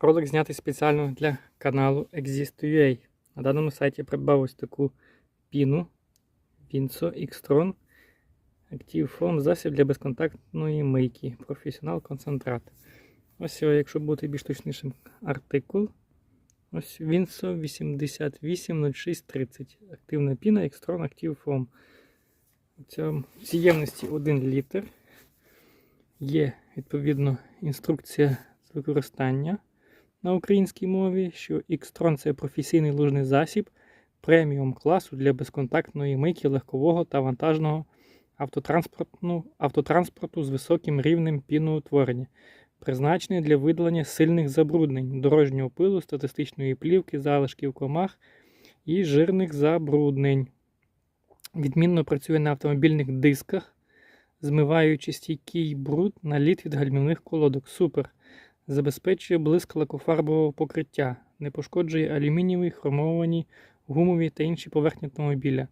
Ролик знятий спеціально для каналу Exist.ua. На даному сайті я придбав ось таку піну Vinso Xtron Active Foam засіб для безконтактної мийки. Професіонал концентрат. Ось, якщо бути більш точнішим, артикул. Ось Vinso 880630. Активна піна Xtron Active Foam. В ємності 1 літр. Є відповідно інструкція з використання на українській мові, що Xtron це професійний лужний засіб преміум класу для безконтактної мийки легкового та вантажного автотранспортну, автотранспорту з високим рівнем піноутворення, призначений для видалення сильних забруднень, дорожнього пилу, статистичної плівки, залишків комах і жирних забруднень. Відмінно працює на автомобільних дисках, змиваючи стійкий бруд на лід від гальмівних колодок. Супер! Забезпечує блиск лакофарбового покриття, не пошкоджує алюмінієві, хромовані, гумові та інші поверхні автомобіля.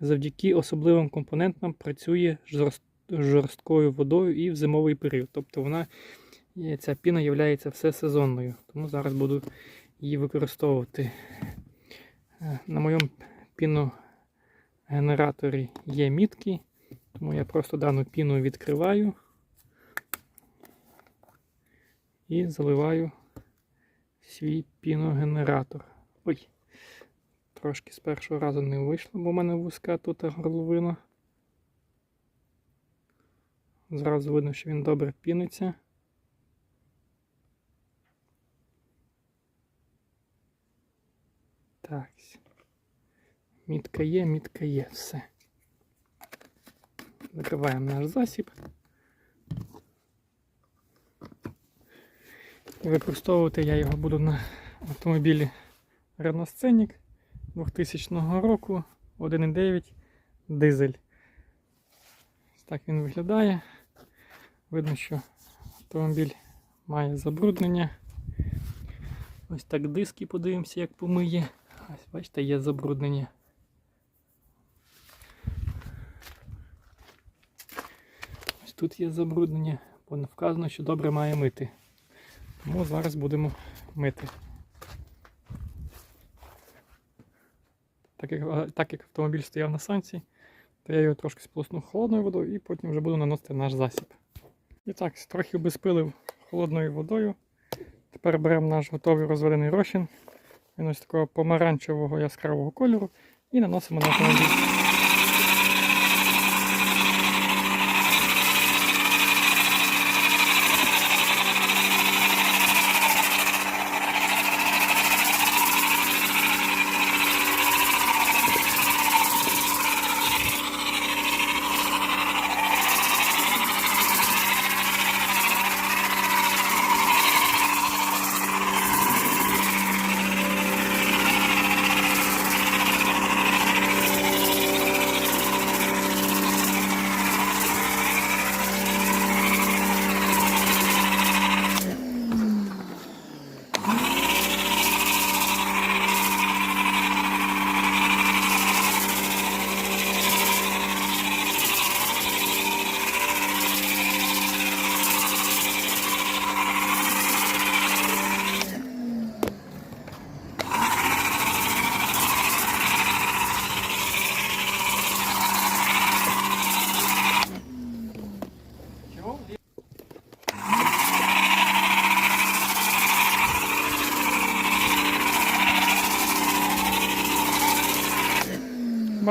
Завдяки особливим компонентам працює жорст- жорсткою водою і в зимовий період. Тобто вона, ця піна є всесезонною. Тому зараз буду її використовувати. Е, На моєму піногенераторі є мітки, тому я просто дану піну відкриваю і заливаю свій піногенератор. Ой, трошки з першого разу не вийшло, бо в мене вузька тут горловина. Зразу видно, що він добре піниться. Так. Мітка є, мітка є, все. Закриваємо наш засіб. Використовувати я його буду на автомобілі Renault Scenic 2000 року 1.9 дизель. Так він виглядає. Видно, що автомобіль має забруднення. Ось так диски подивимося, як помиє. Ось, бачите, є забруднення. Ось тут є забруднення, бо вказано, що добре має мити. Тому зараз будемо мити. Так як, так як автомобіль стояв на санці, то я його трошки сполоснув холодною водою і потім вже буду наносити наш засіб. І так, трохи безпилив холодною водою. Тепер беремо наш готовий розведений розчин. Він ось такого помаранчевого яскравого кольору і наносимо на автомобіль.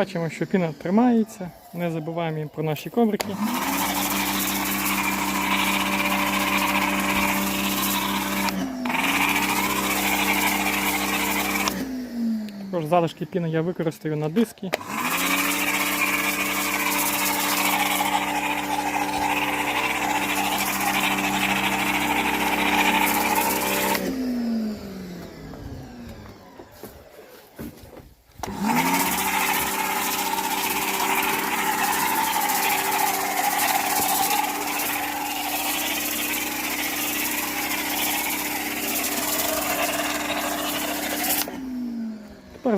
Бачимо, що піна тримається. Не забуваємо про наші коврики. Також залишки піни я використаю на диски.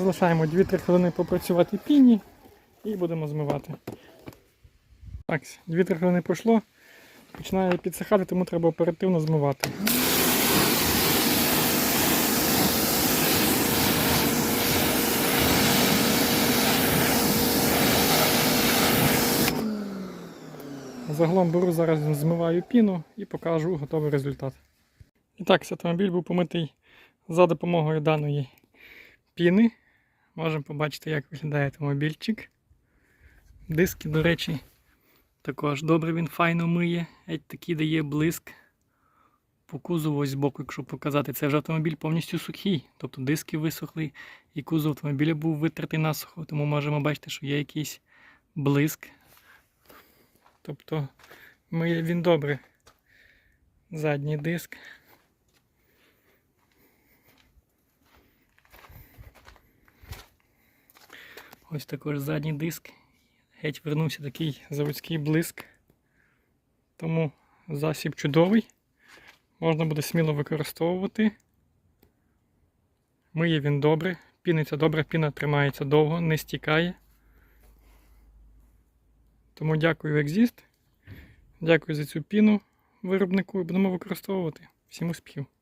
залишаємо 2-3 хвилини попрацювати піні і будемо змивати. Так, 2-3 хвилини пішло починає підсихати, тому треба оперативно змивати. Загалом беру, зараз змиваю піну і покажу готовий результат. І так, автомобіль був помитий за допомогою даної піни. Можемо побачити, як виглядає автомобільчик. Диски, до речі, також добре він файно миє, геть такий дає блиск. По кузову ось збоку, якщо показати, це вже автомобіль повністю сухий. Тобто диски висохли і кузов автомобіля був витертий насухо, тому можемо бачити, що є якийсь блиск. Тобто миє він добре. Задній диск. Ось також задній диск. Геть вернувся такий заводський блиск. Тому засіб чудовий. Можна буде сміло використовувати. Миє він добре, піниться добре, піна тримається довго, не стікає. Тому дякую Exist. Дякую за цю піну виробнику і будемо використовувати. Всім успіхів!